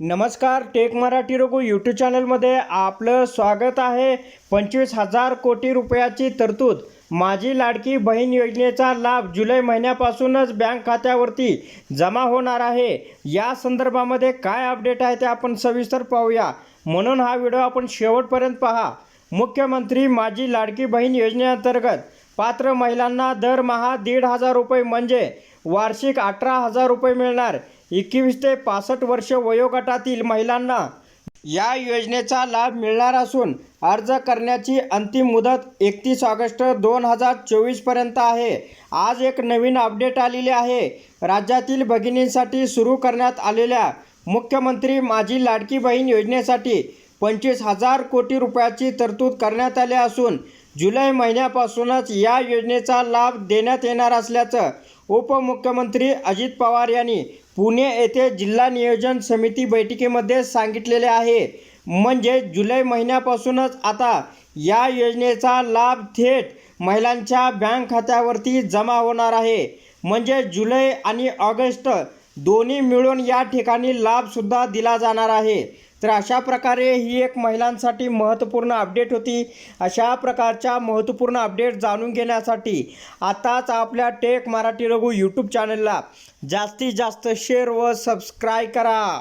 नमस्कार take Marathi Raghu YouTube चॅनलमध्ये आपलं स्वागत आहे. पंचवीस हजार कोटी रुपयाची तरतूद. माझी लाडकी बहीण योजनेचा लाभ जुलै महिन्यापासूनच बँक खात्यावरती जमा होणार आहे. या संदर्भामध्ये काय अपडेट आहे ते आपण सविस्तर पाहूया. म्हणून हा व्हिडिओ आपण शेवटपर्यंत पहा. मुख्यमंत्री माझी लाडकी बहीण योजनेअंतर्गत पात्र महिलांना दरमहा दीड हजार रुपये म्हणजे वार्षिक अठरा हजार रुपये मिळणार. एकवीस ते पासष्ट वर्ष वयोगटातील महिलांना या योजनेचा लाभ मिळणार असून अर्ज करण्याची अंतिम मुदत एकतीस ऑगस्ट दोन हजार चोवीसपर्यंत आहे. आज एक नवीन अपडेट आलेली आहे. राज्यातील भगिनींसाठी सुरू करण्यात आलेल्या मुख्यमंत्री माझी लाडकी बहीण योजनेसाठी पंचवीस हजार कोटी रुपयाची तरतूद करण्यात आली असून जुलै महिन्यापासूनच या योजनेचा लाभ देण्यात येणार असल्याचं उपमुख्यमंत्री अजित पवार यांनी पुणे येथे जिल्हा नियोजन समिती बैठकीमध्ये सांगितलेले आहे. म्हणजे जुलै महिन्यापासूनच आता या योजनेचा लाभ थेट महिलांच्या बँक खात्यावरती जमा होणार आहे. म्हणजे जुलै आणि ऑगस्ट दोन्ही मिळून या ठिकाणी लाभसुद्धा दिला जाणार आहे. तर अशा प्रकारे ही एक महिलांसाठी महत्त्वपूर्ण अपडेट होती. अशा प्रकारच्या महत्त्वपूर्ण अपडेट जाणून घेण्यासाठी आताच आपल्या टेक मराठी रघु यूट्यूब चॅनलला जास्तीत जास्त शेअर व सबस्क्राईब करा.